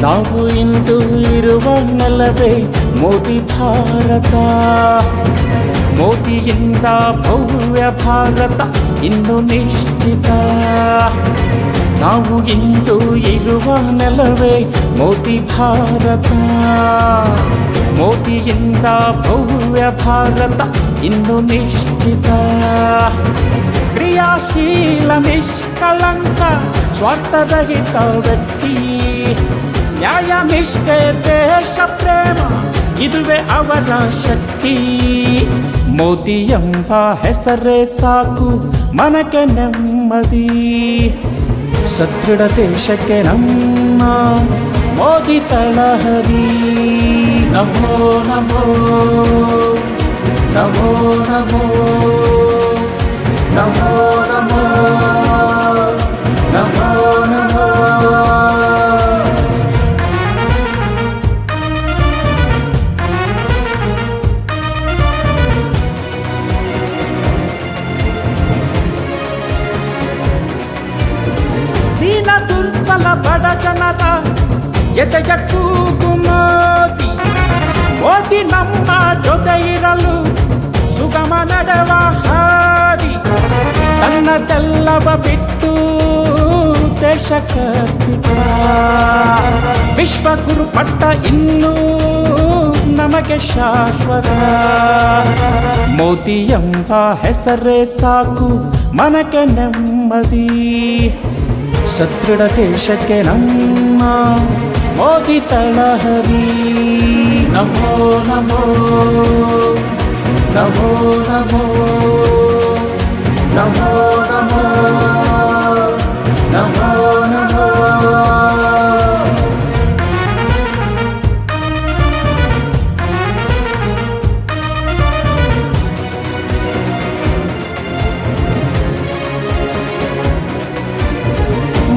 ನಾವು ಇಂದು ಇರುವ ನೆಲವೇ ಮೋದಿ ಭಾರತ ಮೋದಿಯಿಂದ ಭವ್ಯ ಭಾರತ ಇಂದು ನಿಶ್ಚಿತ. ನಾವು ಇಂದು ಇರುವ ನೆಲವೇ ಮೋದಿ ಭಾರತ. ಮೋದಿಯಿಂದ ಭವ್ಯ ಭಾರತ ಇಂದು ನಿಶ್ಚಿತ. ಕ್ರಿಯಾಶೀಲ ನಿಷ್ಕಲಂಕ ಸ್ವಾರ್ಥರಹಿತ ವ್ಯಕ್ತಿ. ನ್ಯಾಯ ನಿಷ್ಠೆ, ದೇಶ ಪ್ರೇಮ, ಇದುವೇ ಅವರ ಶಕ್ತಿ. ಮೋದಿ ಎಂಬ ಹೆಸರೇ ಸಾಕು ಮನಕ್ಕೆ ನೆಮ್ಮದಿ ಸದೃಢ ದೇಶಕ್ಕೆ ನಮ್ಮ ಮೋದಿ ತಳಹದಿ ನಮೋ ನಮೋ ನಮೋ ನಮೋ ನಮೋ ನಮೋ ನಮೋ ದುರ್ಬಲ ಬಡ ಜನರ ಎದೆಯ ಕೂಗು ಮೋದಿ ಮೋದಿ ನಮ್ಮ ಜೊತೆ ಇರಲು ಸುಗಮ ನಡೆವ ಹಾದಿ ತನ್ನದೆಲ್ಲವ ಬಿಟ್ಟು ದೇಶ ಕರ್ಪಿತ ವಿಶ್ವಗುರು ಪಟ್ಟ ಇನ್ನೂ ನಮಗೆ ಶಾಶ್ವತ ಮೋದಿ ಎಂಬ ಹೆಸರೇ ಸಾಕು ಮನಕ್ಕೆ ನೆಮ್ಮದಿ ಸದೃಢ ದೇಶಕ್ಕೆ ನಮ್ಮ ಮೋದಿ ತಳಹದಿ ನಮೋ ನಮೋ ನಮೋ ನಮೋ ನಮೋ ನಮೋ ನಮೋ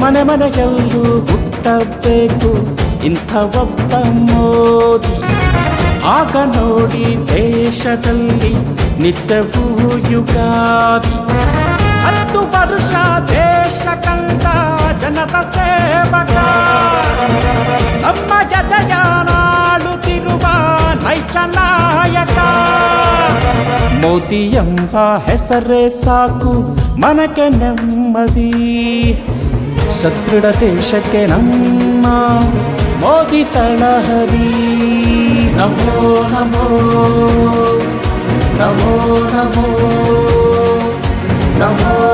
ಮನೆ ಮನೆಗೆಲ್ಲೂ ಹುಟ್ಟಬೇಕು. ಇಂಥ ಒಬ್ಬ ಮೋದಿ. ಆಗ ನೋಡಿ ದೇಶದಲ್ಲಿ ನಿತ್ಯವೂ ಯುಗಾದಿ. ಹತ್ತು ವರ್ಷ ದೇಶ ಕಂದ ಜನರ ಸೇವಕ. ನಮ್ಮ ಜತೆಯ ನಾಡುತ್ತಿರುವ ನೈಚ ನಾಯಕ. ಮೋದಿ ಎಂಬ ಹೆಸರೇ ಸಾಕು, ಮನಕ್ಕೆ ನೆಮ್ಮದಿ. ಸದೃಢ ದೇಶಕ್ಕೆ ನಮ್ಮ ಮೋದಿ ತಳಹದಿ ನಮೋ ನಮೋ ನಮೋ ನಮೋ ನಮೋ